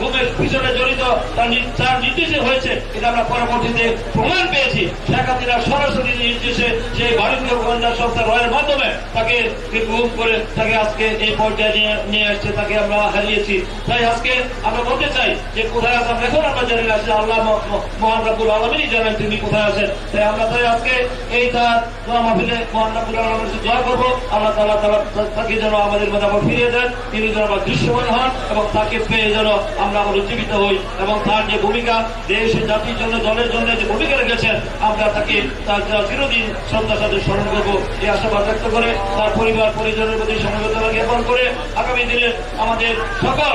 ঘুমের পিছনে জড়িত তার নির্দেশে হয়েছে এটা আমরা পরবর্তীতে প্রমাণ পেয়েছি। শেখ সরাসরি নির্দেশে সেই ভারতীয় গোয়েন্দা সংস্থা রয়ের মাধ্যমে তাকে গুম করে তাকে আজকে এই পর্যায়ে নিয়ে আসছে, তাকে আমরা হারিয়েছি। তাই আজকে আমরা বলতে চাই যে কোথায় আছেন? এখন আমরা জানি না যে আল্লাহ মহান রাবুল আলমিনই জানেন তিনি কোথায় আছেন। তাই আমরা তাই আজকে এই তার দোয়া মাহফিলে মহান রাবুল আলমের দোয়া করব। আল্লাহ তালা তালা তাকে যেন আমাদের মধ্যে আবার ফিরিয়ে দেন। তিনি যেন আবার দৃশ্যমান হন এবং তাকে পেয়ে যেন আমরা আবার উজ্জীবিত হই এবং তার যে ভূমিকা দেশ, জাতির জন্য, দলের জন্য যে ভূমিকা রেখেছেন, আমরা তাকে তার চিরদিন শ্রদ্ধার সাথে স্মরণ করব। এই আশাবাদ ব্যক্ত করে তার পরিবার, পরিজনের প্রতি সমবেদনা জ্ঞাপন করে আগামী দিনে আমাদের সকল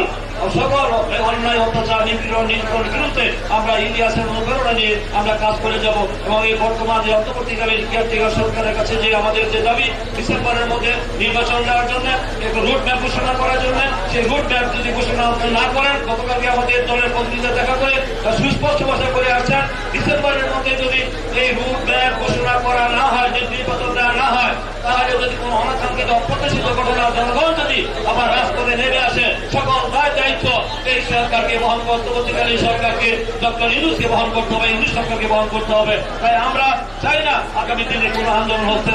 সকল অন্যায়, অত্যাচার, নিপীড়ন নির্যাতনের বিরুদ্ধে আমরা ইতিহাসের অনুপ্রেরণা নিয়ে আমরা কাজ করে যাব এবং এই বর্তমান যে অন্তর্বর্তীকালীন কেয়ারটেকার সরকারের কাছে যে আমাদের যে দাবি, ডিসেম্বরের মধ্যে নির্বাচন দেওয়ার জন্য, একটু রুট ম্যাপ ঘোষণা করার জন্য, সেই রুট ম্যাপ যদি সুস্পষ্ট ভাষা করে আসছেন। ডিসেম্বরের মধ্যে যদি এই রুট ম্যাপ ঘোষণা করা না হয়, যদি নির্বাচন দেওয়া না হয়, তাহলে যদি কোনো অনাকাঙ্ক্ষিত অপ্রত্যাশিত ঘটনা জনগণ যদি আবার রাজপথে নেমে আসে, সকল সরকারকে বহন করতে অন্তর্বর্তীকালীন সরকারকে ডক্টর ইউনুসকে বহন করতে হবে ইউনুস সরকারকে বহন করতে হবে। তাই আমরা চাই না আগামী দিনে কোন আন্দোলন হচ্ছে।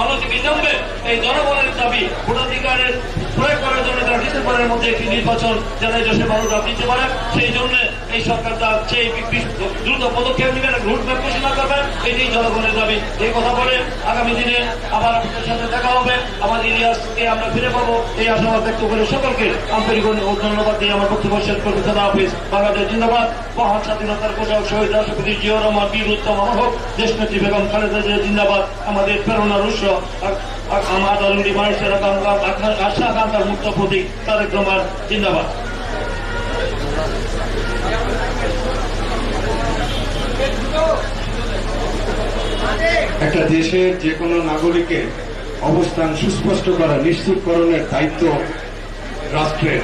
অনতি বিলম্বে এই জনগণের দাবি, ভোটাধিকারের প্রয়োগ করার জন্য তারা ডিসেম্বরের মধ্যে একটি নির্বাচন যাতে দেশের মানুষরা নিতে পারে, সেই জন্য এই সরকার তার সেই বি- দ্রুত পদক্ষেপ নেবেন রুটম্যাপ ঘোষণা করবেন এটি জনগণের দাবি। এই কথা বলে আগামী দিনে আবার আপনাদের সাথে দেখা হবে। আমাদের ইতিহাসকে আমরা ফিরে পাবো। এই আশাবাদ ব্যক্ত করে সকলকে আন্তরিক ধন্যবাদ দিয়ে আমার বক্তব্য শেষ করতে সাদা হাফিজ। বাংলাদেশ জিন্দাবাদ। মহান স্বাধীনতার পোশাক শহীদ রাষ্ট্রপতি জিয়া রহমান, বীর উত্তম আমার হোক। দেশ নেত্রী বেগম খালেদা জিয়া জিন্দাবাদ। আমাদের প্রেরণার উৎস আমার আলমী মানুষের আকাঙ্ক্ষা- আশা আকাঙ্ক্ষার মুক্ত প্রতীক তারেক রহমান জিন্দাবাদ। একটা দেশের যে কোনো নাগরিকের অবস্থান সুস্পষ্ট করা নিশ্চিতকরণের দায়িত্ব রাষ্ট্রের।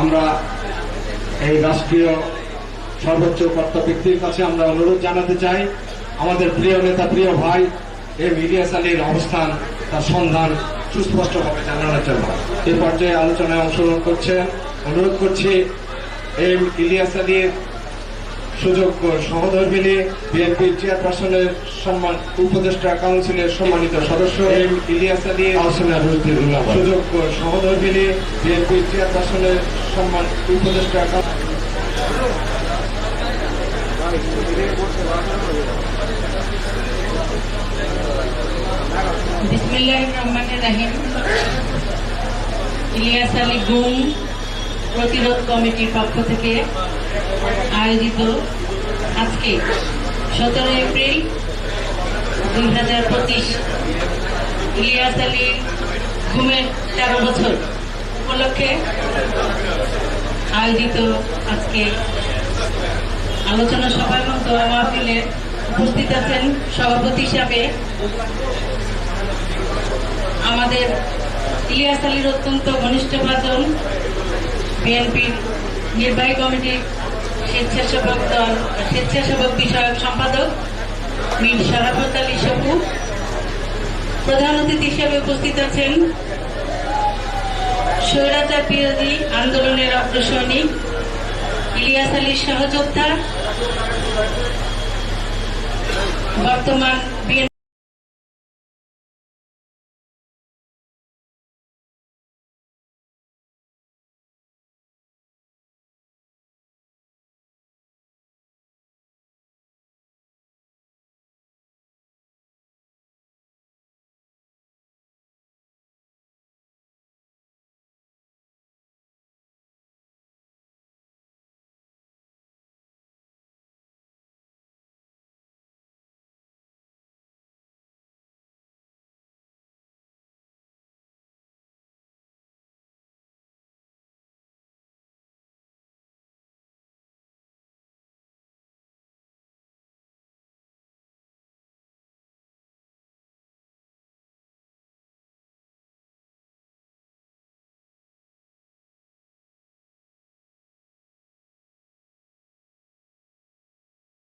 আমরা এই রাষ্ট্রীয় সর্বোচ্চ কর্তা ব্যক্তির কাছে আমরা অনুরোধ জানাতে চাই, আমাদের প্রিয় নেতা, প্রিয় ভাই এম ইলিয়াস আলীর অবস্থান তার সন্ধান সুস্পষ্টভাবে জানানোর জন্য। এই পর্যায়ে আলোচনায় অংশগ্রহণ করছেন অনুরোধ করছি এম ইলিয়াস আলীর সুযোগ্য সহধর্মিনী বিএনপির চেয়ারপারসনের সম্মান, উপদেষ্টা কাউন্সিলের সম্মানিত সদস্য এম ইলিয়াস আলী আলোচনা সুযোগ্য সহধর্মিনী বিএনপির চেয়ারপারসনের সম্মান, উপদেষ্টা ইলিয়াস আলী গুম প্রতিরোধ কমিটির পক্ষ থেকে আয়োজিত আজকে সতেরো এপ্রিল দুই হাজার পঁচিশ ইলিয়াস আলীর ঘুমের তেরো বছর উপলক্ষে আয়োজিত আজকে আলোচনা সভা এবং দোয়া মাহফিলে উপস্থিত আছেন সভাপতি হিসাবে আমাদের ইলিয়াস আলীর অত্যন্ত ঘনিষ্ঠ ভাজন বিএনপির নির্বাহী কমিটির স্বেচ্ছাসেবক দল, স্বেচ্ছাসেবক বিষয়ক সম্পাদক মীর শরাফত আলী সপু প্রধান অতিথি হিসেবে উপস্থিত আছেন স্বৈরাচার বিরোধী আন্দোলনের অগ্রসৈনিক ইলিয়াস আলীর সহযোদ্ধা বর্তমান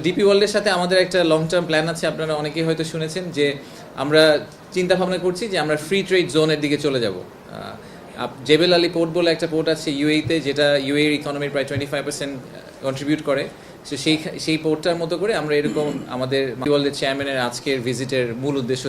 ডিপি ওয়ার্ল্ডের সাথে আমাদের একটা লং টার্ম প্ল্যান আছে, আপনারা অনেকেই হয়তো শুনেছেন, যে আমরা চিন্তা ভাবনা করছি যে আমরা ফ্রি ট্রেড জোনের দিকে চলে যাব। জেবেল আলী পোর্ট বলে একটা পোর্ট আছে ইউএইতে যেটা ইউএর ইকোনমির প্রায় টোয়েন্টি ফাইভ পার্সেন্ট কন্ট্রিবিউট করে। সো সেই সেই পোর্টটার মতো করে আমরা এরকম আমাদের ওয়ার্ল্ডের চেয়ারম্যানের আজকের ভিজিটের মূল উদ্দেশ্য